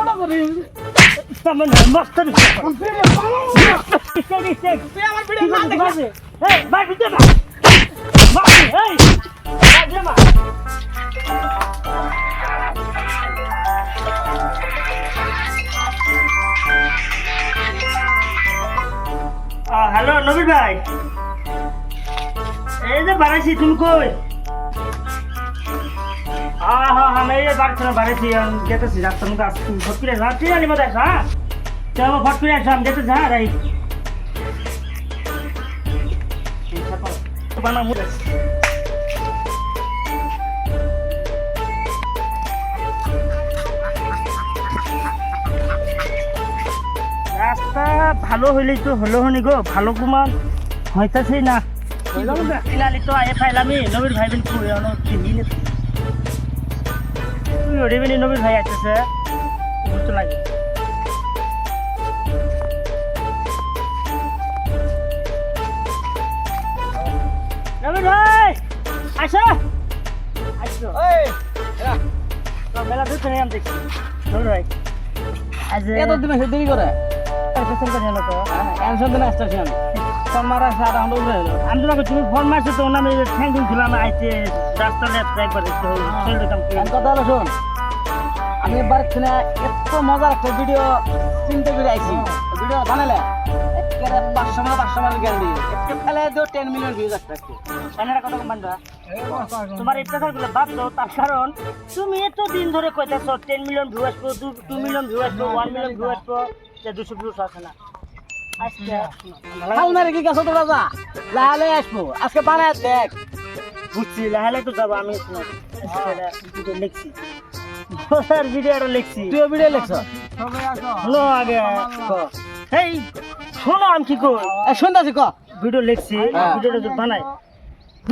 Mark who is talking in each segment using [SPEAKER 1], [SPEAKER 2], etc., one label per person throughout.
[SPEAKER 1] Photo করি
[SPEAKER 2] সামনে মস্ত
[SPEAKER 1] তুই আমার ভিডিও না দেখিস
[SPEAKER 2] এই ভাই বিতে হ্যাঁ হ্যাঁ হ্যাঁ? আমি আমি রাস্তা ভালো হইলেই তো হলো হনি গো ভালো কুমান হইতাছে না। তো আয়ে ফাইলামি নবীর ভাই বিন বিনি নবীর ভাই আইতেছে বুঝতে লাগে। নবীর ভাই আসো। আসো। মেলা দূর থেকে আমি দেখছি। নবীর ভাই আজ
[SPEAKER 1] এত দিন এসে দেরি করে? দিন আসতেছি আমি।
[SPEAKER 2] তোমাকে তুমি ফোন মারছো তো আমি ঠ্যাং ছিলাম আইতে রাস্তা লেফট একবার
[SPEAKER 1] এক কথা হলো শোন আমি এবার কিনা এত মজার একটা ভিডিও চিন্তা করে আইছি। ভিডিও বানালে একেবারে পাঁচশো মানে পাঁচশো মানে গ্যারান্টি একটু ফেলে দিও টেন মিলিয়ন ভিউজ আসবে একটু
[SPEAKER 2] কানাডা কথা মানবা তোমার এই প্রেসারগুলো ভাবছ তার কারণ তুমি এত দিন ধরে কইতাছো টেন মিলিয়ন ভিউ আসব টু মিলিয়ন ভিউ আসব ওয়ান মিলিয়ন ভিউ আসব যে দুশো ভিউস আসে না। আজকে
[SPEAKER 1] কি গেছো তোরা যা লালে আসব। আজকে বানায় দেখ।
[SPEAKER 2] বুঝছি লাহালে তো যাব আমি লিখছি বসার ভিডিওটা লিখছি।
[SPEAKER 1] তুইও ভিডিও লেখছ?
[SPEAKER 2] হলো আগে এই শোনো আমি কি কই
[SPEAKER 1] শুনতেছি ক।
[SPEAKER 2] ভিডিও লিখছি
[SPEAKER 1] হ্যাঁ।
[SPEAKER 2] ভিডিওটা যদি বানাই।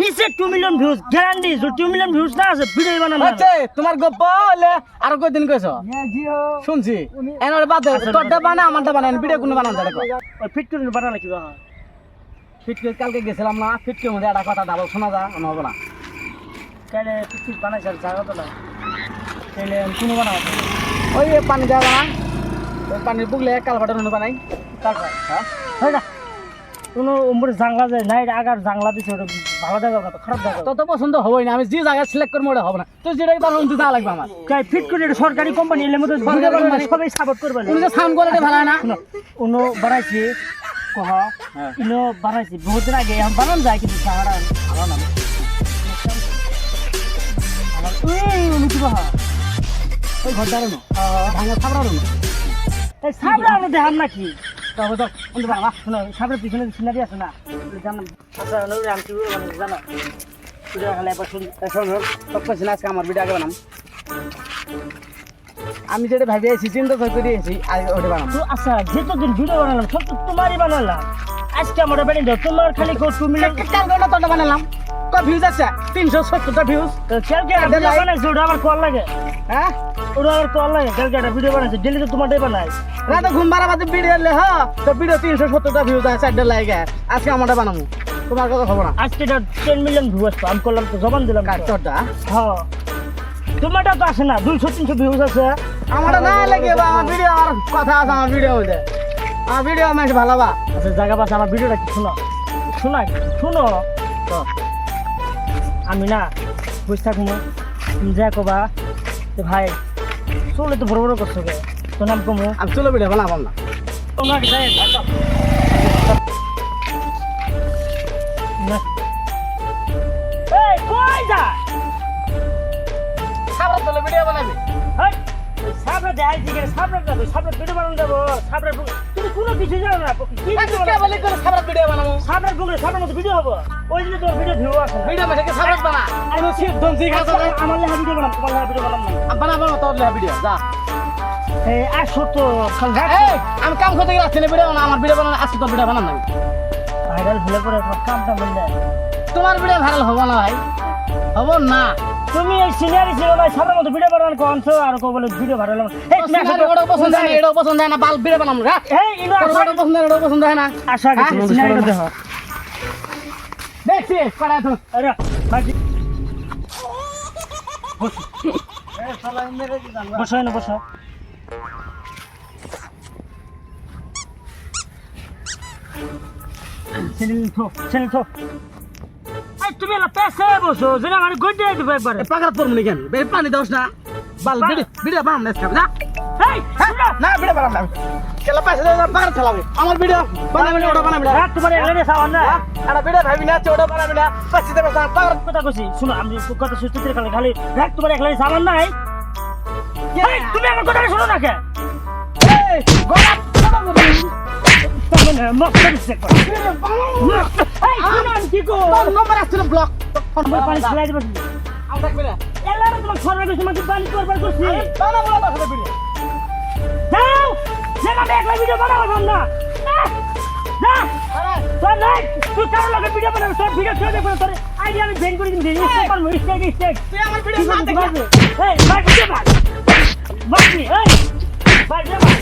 [SPEAKER 2] নিচে টু মিলিয়ন ভিউজ গ্যারান্টি যদি টু মিলিয়ন ভিউজ না আছে ভিডিও বানানো
[SPEAKER 1] আচ্ছা তোমার গপ্প হলে আরও কয়দিন কইছ? শুনছি। এনার বাদ দে তোরটা বানা আমারটা বানা ভিডিও কোনো বানান দেখো।
[SPEAKER 2] ওই ফিট করে বানালে কি হয়?
[SPEAKER 1] কালকে গেছিলাম না ফিটকে মধ্যে একটা কথা দাবো শোনা যা আমার হবে না।
[SPEAKER 2] তাহলে ফিট বানাই স্যার জায়গা তো না। কোনো বানাবো
[SPEAKER 1] ওই পানি দেওয়া বানা ওই পানির বুগলে কালভাটের অনু বানাই হ্যাঁ
[SPEAKER 2] হয় না কোনো উমরে জাংলা যায় নাই আগার জাংলা দিছে ওটা ভালো দেখা না তো খারাপ দেখা
[SPEAKER 1] তো তো পছন্দ হবেই না আমি যে জায়গায় সিলেক্ট করব ওটা হবে না তুই যেটাই বানাবো তুই যা লাগবে আমার
[SPEAKER 2] তাই ফিট করে এটা সরকারি কোম্পানি এলে মধ্যে। সবাই সাপোর্ট করবে
[SPEAKER 1] তুমি যে সাউন্ড কোয়ালিটি ভালো না
[SPEAKER 2] উনো বানাইছি কহ
[SPEAKER 1] হ্যাঁ।
[SPEAKER 2] ইনো বানাইছি বহুত দিন আগে বানান যায় কিন্তু সাহারা ভালো না আমার এই উনি কি
[SPEAKER 1] ওই ঘর দাঁড়ানো ভাঙা থাবড়ানো
[SPEAKER 2] এই আমি দেখাম নাকি? তবে তো কিন্তু বাবা শোনো সাবরের পিছনে সিনারি আছে না জানো মানে জানো
[SPEAKER 1] আমি যেটা ভাবি আছি চিন্তা করে আছি ওটা বানাম।
[SPEAKER 2] তো আচ্ছা যেতদিন ভিডিও বানালাম সব তো তোমারই বানালাম। আজকে আমার বানিয়ে দাও তোমার খালি
[SPEAKER 1] তোটা বানালাম। ক ভিউজ আছে? তিনশো সত্তরটা ভিউজ
[SPEAKER 2] ওটা আমার কল লাগে?
[SPEAKER 1] হ্যাঁ?
[SPEAKER 2] ওটা আমার কল লাগে? কালকে একটা ভিডিও বানাইছি ডেলি তো তোমারটাই বানাই
[SPEAKER 1] রাতে ঘুম বাড়া বাদে ভিডিও এলে হ তো ভিডিও তিনশো সত্তরটা ভিউজ আছে চারটে লাগে আজকে আমারটা বানাবো। তোমার কথা খবর না।
[SPEAKER 2] আজকে এটা টেন মিলিয়ন ভিউ আসতো আমি করলাম তো জবান দিলাম তো।
[SPEAKER 1] তোরটা
[SPEAKER 2] হ্যাঁ। তোমারটা তো আসে না দুইশো তিনশো ভিউজ আছে।
[SPEAKER 1] আমারটা না লাগে বা আমার ভিডিও আমার কথা আছে আমার ভিডিও মধ্যে আমার ভিডিও আমার ভালো বা
[SPEAKER 2] আচ্ছা জায়গা পাশে আমার ভিডিওটা কি? শোনো। শোনা। আমি না বসে থাকব যা কবা যে ভাই চলে তো বড় বড় করছ গে তোর নাম কমু
[SPEAKER 1] আমি চলো না।
[SPEAKER 2] তোমার যাই? না। সাবরা সাবরা ভিডিও বানানো যাব সাবরা তুমি কোনো কিছু জানো না কি
[SPEAKER 1] কে করে
[SPEAKER 2] সাবরার বুকলে সাবরার মতো ভিডিও হব। ওই জন্য তোর ভিডিও ভিউ আসে না।
[SPEAKER 1] ভিডিও মেটে খাবার বানা? আমি সিট ধমছি খাস
[SPEAKER 2] আমার লেখা ভিডিও বানাম তোমার লেখা ভিডিও বানাম না।
[SPEAKER 1] বানাবো না তোর লেখা ভিডিও যা।
[SPEAKER 2] এই আসো তো
[SPEAKER 1] এই আমি কাম করতে রাখছি না ভিডিও বানা আমার ভিডিও বানানো আজকে তোর ভিডিও বানাম না
[SPEAKER 2] ভাইরাল হলে পরে তোমার কামটা বললে
[SPEAKER 1] তোমার ভিডিও ভাইরাল হব না ভাই হব না।
[SPEAKER 2] তুমি এই সিনিয়র ছিল না সাবরার মতো ভিডিও বানান কোনছো আর কো বলে ভিডিও ভাইরাল এই তুমি আসো
[SPEAKER 1] ওটা পছন্দ হয় না এটাও পছন্দ না বাল ভিডিও বানাম না
[SPEAKER 2] এই ইনো
[SPEAKER 1] তোর পছন্দ হয় না এটাও পছন্দ না।
[SPEAKER 2] আসো আগে
[SPEAKER 1] হ্যাঁ?
[SPEAKER 2] সিনিয়রটা দেখো।
[SPEAKER 1] আছে করা তো
[SPEAKER 2] আরে বাকি বসো। এ শালা মেরে দি জানবা বসো না বসো সেনিল তো সেনিল তো এই তুমি লা পেছে বসো যেন আমার গড়িয়ে দিবে
[SPEAKER 1] তোর মনে কেন? পানি দাওস না। বাল বিড়ি বিড়ি বাম
[SPEAKER 2] এই শুনো
[SPEAKER 1] না ভিডিও বানাম না। কেলা দেবে পাকার চালাবে আমার ভিডিও বানাবি না ওটা বানাবি না
[SPEAKER 2] রাত তোমার এলানে সাবান না।
[SPEAKER 1] একটা ভিডিও ভাবি না ওটা বানাবি না পয়সা দেবে পাকার
[SPEAKER 2] কথা কইছি শুনো আমি কথা সুস্থ করে খালি খালি রাত তোমার একলানে সাবান নাই? তুমি আমার কথাটা শোনো না কে?
[SPEAKER 1] এই গোলাপ
[SPEAKER 2] তাহলে মক দিছে কর এই শুনো আমি কি কো
[SPEAKER 1] তোর নম্বর আসছিল ব্লক
[SPEAKER 2] আমার
[SPEAKER 1] আমি
[SPEAKER 2] এলারে তোমার আমাকে পানি করবার কইছি
[SPEAKER 1] বানা বলা কথা ভিডিও।
[SPEAKER 2] যাও আমি একলা ভিডিও বানাবো না আহ! যা! তোর নাই তুই কারও লাগে ভিডিও বানাবি তোর ভিডিও ছেড়ে তোর আইডিয়া আমি বেন করে দিবি
[SPEAKER 1] তুই আমার ভিডিও না
[SPEAKER 2] এই ভিডিও মার মার এই